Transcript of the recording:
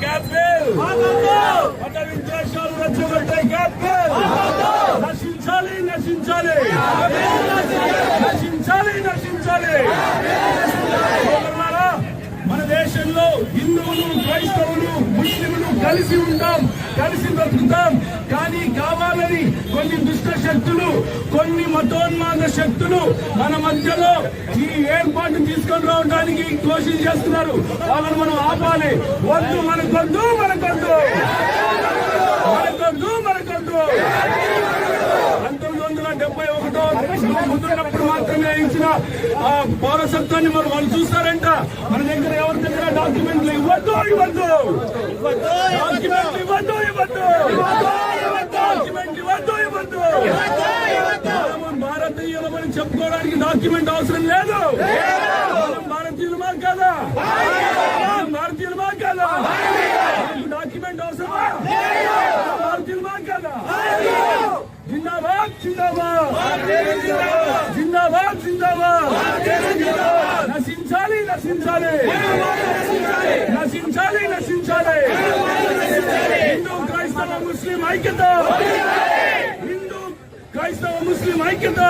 Capel! నశించాలి. నశించాలి నశించాలి. మన దేశంలో హిందువులు క్రైస్తవులు ముస్లింలు కలిసి ఉంటాం కలిసి బ్రతుకుతాం. కానీ కావాలని కొన్ని దుష్ట శక్తులు కొన్ని మతోన్మాద శక్తులు మన మధ్యలో ఈ ఏర్పాటు తీసుకొని రావడానికి కోషిష్ చేస్తున్నారు. వాళ్ళని మనం ఆపాలి. వద్దు మనకొద్దు మనకొద్దు. మనకొద్దు మన డెబ్బై ముందున్నప్పుడు మాత్రమే ఇచ్చిన ఆ పౌరసత్వాన్ని మరి వాళ్ళు చూస్తారంట. మన దగ్గర ఎవరి దగ్గర డాక్యుమెంట్లు ఇవ్వద్దు ఇవ్వద్దు. డాక్యుమెంట్లు ఇవ్వద్దు ఇవ్వద్దు. డాక్యుమెంట్ ఇవ్వద్దు ఇవ్వద్దు. భారతీయులమని చెప్పుకోవడానికి డాక్యుమెంట్ అవసరం లేదు. భారతీయ జిందాబాద్! జిందాబాద్ జిందాబాద్! నశించాలి నశించాలి! నశించాలి నశించాలి! హిందూ క్రైస్తవ ముస్లిం ఐక్యత! హిందూ క్రైస్తవ ముస్లిం ఐక్యత!